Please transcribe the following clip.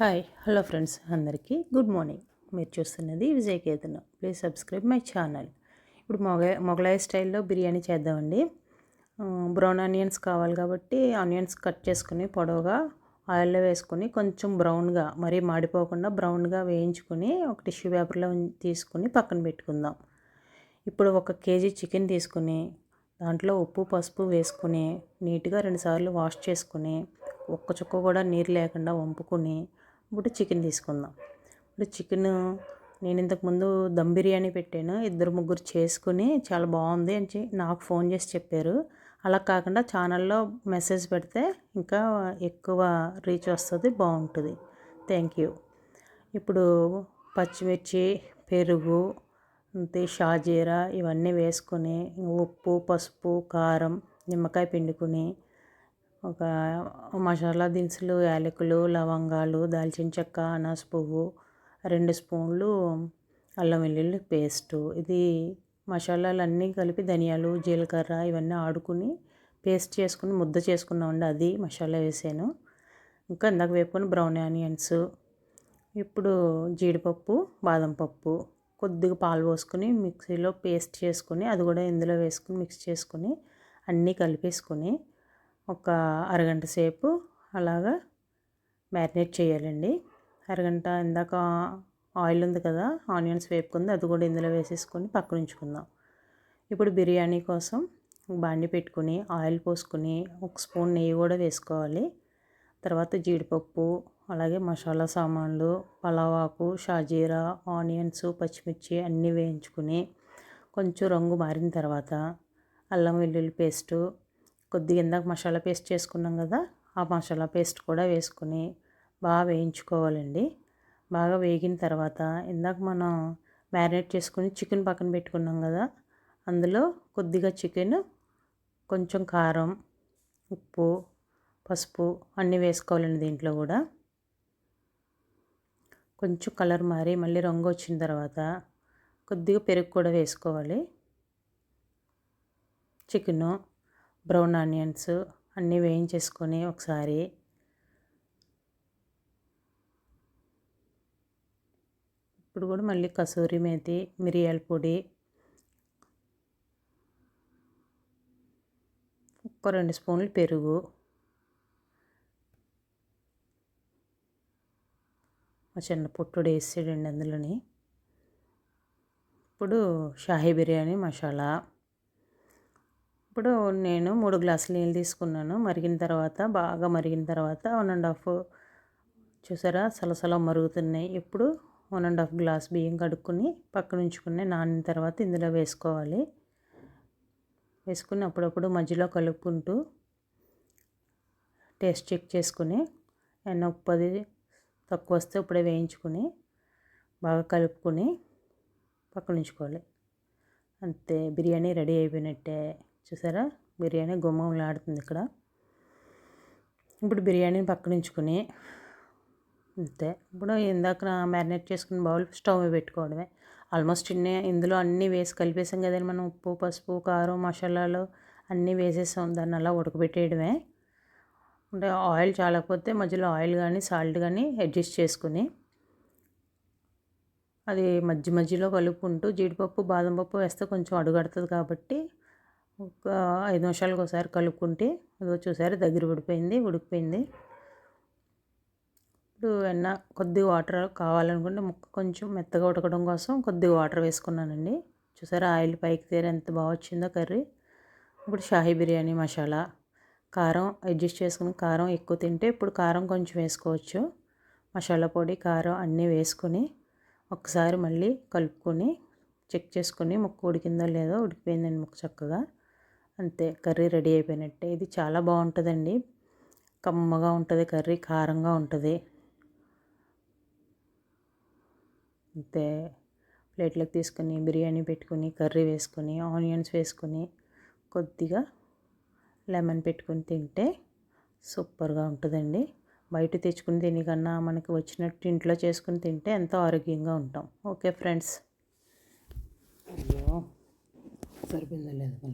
Hi hello friends అందరికీ good morning. మీరు చూస్తున్నది Vijayaketan please subscribe my channel. ఇప్పుడు మొగ మొగలాయి స్టైల్లో బిర్యానీ చేద్దామండి. బ్రౌన్ ఆనియన్స్ కావాలి కాబట్టి ఆనియన్స్ కట్ చేసుకుని పొడవుగా ఆయిల్లో వేసుకొని కొంచెం బ్రౌన్గా మరీ మాడిపోకుండా బ్రౌన్గా వేయించుకొని ఒక టిష్యూ పేపర్లో తీసుకుని పక్కన పెట్టుకుందాం. ఇప్పుడు ఒక కేజీ చికెన్ తీసుకుని దాంట్లో ఉప్పు పసుపు వేసుకుని నీట్గా రెండుసార్లు వాష్ చేసుకుని ఒక్క చుక్క కూడా నీరు లేకుండా వంపుకుని ఇప్పుడు చికెన్ తీసుకుందాం. ఇప్పుడు చికెన్ నేను ఇంతకుముందు దమ్ బిర్యానీ పెట్టాను. ఇద్దరు ముగ్గురు చేసుకుని చాలా బాగుంది అని నాకు ఫోన్ చేసి చెప్పారు. అలా కాకుండా ఛానల్లో మెసేజ్ పెడితే ఇంకా ఎక్కువ రీచ్ వస్తుంది బాగుంటుంది. Thank you. ఇప్పుడు పచ్చిమిర్చి పెరుగు అంతే షాజీరా ఇవన్నీ వేసుకొని ఉప్పు పసుపు కారం నిమ్మకాయ పిండుకొని ఒక మసాలా దినుసులు యాలకులు లవంగాలు దాల్చిన చెక్క అనాస పువ్వు రెండు స్పూన్లు అల్లం వెల్లుల్లి పేస్టు. ఇది మసాలాలు అన్నీ కలిపి ధనియాలు జీలకర్ర ఇవన్నీ ఆడుకుని పేస్ట్ చేసుకుని ముద్ద చేసుకున్నామండి అది మసాలా వేసాను. ఇంకా ఇందాక వేపుకొని బ్రౌన్ ఆనియన్స్ ఇప్పుడు జీడిపప్పు బాదం పప్పు కొద్దిగా పాలు పోసుకొని మిక్సీలో పేస్ట్ చేసుకుని అది కూడా ఇందులో వేసుకుని మిక్స్ చేసుకొని అన్నీ కలిపేసుకొని ఒక అరగంట సేపు అలాగా మ్యారినేట్ చేయాలండి. అరగంట ఇందాక ఆయిల్ ఉంది కదా ఆనియన్స్ వేపుకుంది అది కూడా ఇందులో వేసేసుకొని పక్కన ఉంచుకుందాం ఇప్పుడు బిర్యానీ కోసం బాండి పెట్టుకుని ఆయిల్ పోసుకొని ఒక స్పూన్ నెయ్యి కూడా వేసుకోవాలి. తర్వాత జీడిపప్పు అలాగే మసాలా సామాన్లు పలావాకు షాజీరా ఆనియన్స్ పచ్చిమిర్చి అన్నీ వేయించుకుని కొంచెం రంగు మారిన తర్వాత అల్లం వెల్లుల్లి పేస్టు కొద్దిగా ఇందాక మసాలా పేస్ట్ చేసుకున్నాం కదా ఆ మసాలా పేస్ట్ కూడా వేసుకుని బాగా వేయించుకోవాలండి. బాగా వేగిన తర్వాత ఇందాక మనం మ్యారినేట్ చేసుకుని చికెన్ పక్కన పెట్టుకున్నాం కదా అందులో కొద్దిగా చికెన్ కొంచెం కారం ఉప్పు పసుపు అన్నీ వేసుకోవాలండి దీంట్లో కూడా. కొంచెం కలర్ మారి మళ్ళీ రంగు వచ్చిన తర్వాత కొద్దిగా పెరుగు కూడా వేసుకోవాలి. చికెను బ్రౌన్ ఆనియన్స్ అన్నీ వేయించేసుకొని ఒకసారి. ఇప్పుడు కూడా మళ్ళీ కసూరి మేతి మిరియాల పొడి. ఒక రెండు స్పూన్లు పెరుగు. మా చిన్న పుట్టుడు వేసేయండి అందులోని. ఇప్పుడు షాహీ బిర్యానీ మసాలా. ఇప్పుడు నేను మూడు గ్లాసులు నీళ్ళు తీసుకున్నాను. మరిగిన తర్వాత బాగా మరిగిన తర్వాత వన్ అండ్ హాఫ్ చూసారా? సలసల మరుగుతున్నాయి. ఇప్పుడు వన్ అండ్ హాఫ్ గ్లాస్ బియ్యం కడుక్కొని పక్కన ఉంచుకుని నానిన తర్వాత ఇందులో వేసుకోవాలి. వేసుకుని అప్పుడప్పుడు మధ్యలో కలుపుకుంటూ టేస్ట్ చెక్ చేసుకుని ఎన్న ఉప్పది తక్కువ వస్తే ఇప్పుడే వేయించుకుని బాగా కలుపుకొని పక్కన ఉంచుకోవాలి. అంతే. బిర్యానీ రెడీ అయిపోయినట్టే. చూసారా? బిర్యానీ గుమ్మలాడుతుంది ఇక్కడ. ఇప్పుడు బిర్యానీని పక్కనించుకొని అంతే. ఇప్పుడు ఇందాక మ్యారినేట్ చేసుకున్న బౌల్ స్టవ్ పెట్టుకోవడమే. ఆల్మోస్ట్ ఇన్ని ఇందులో అన్నీ వేసి కలిపేసాం కదండి మనం. ఉప్పు పసుపు కారం మసాలాలు అన్నీ వేసేసాం. దాన్ని అలా ఉడకబెట్టేయడమే. అంటే ఆయిల్ చాలకపోతే మధ్యలో ఆయిల్ కానీ సాల్ట్ కానీ అడ్జస్ట్ చేసుకుని అది మధ్య మధ్యలో కలుపుకుంటూ జీడిపప్పు బాదం పప్పు వేస్తే కొంచెం అడుగడుతుంది కాబట్టి ఒక ఐదు నిమిషాలకు ఒకసారి కలుపుకుంటే అది చూసారు దగ్గర ఉడిపోయింది ఉడికిపోయింది. ఇప్పుడు వెన్న కొద్దిగా వాటర్ కావాలనుకుంటే ముక్క కొంచెం మెత్తగా ఉడకడం కోసం కొద్దిగా వాటర్ వేసుకున్నానండి. చూసారా ఆయిల్ పైకి తేరి ఎంత బాగా వచ్చిందో కర్రీ. ఇప్పుడు షాహీ బిర్యానీ మసాలా. కారం అడ్జస్ట్ చేసుకుని కారం ఎక్కువ తింటే ఇప్పుడు కారం కొంచెం వేసుకోవచ్చు. మసాలా పొడి కారం అన్నీ వేసుకొని ఒకసారి మళ్ళీ కలుపుకొని చెక్ చేసుకుని ముక్క ఉడికిందో లేదో ఉడికిపోయిందండి ముక్క చక్కగా. అంతే కర్రీ రెడీ అయిపోయినట్టే. ఇది చాలా బాగుంటుందండి. కమ్మగా ఉంటుంది కర్రీ కారంగా ఉంటుంది. అంతే. ప్లేట్లోకి తీసుకొని బిర్యానీ పెట్టుకుని కర్రీ వేసుకుని ఆనియన్స్ వేసుకొని కొద్దిగా లెమన్ పెట్టుకుని తింటే సూపర్గా ఉంటుందండి. బయట తెచ్చుకుని తినేకన్నా మనకి వచ్చినట్టు ఇంట్లో చేసుకుని తింటే ఎంతో ఆరోగ్యంగా ఉంటాం. Okay friends. అయ్యో సరిపోయిందా లేదు?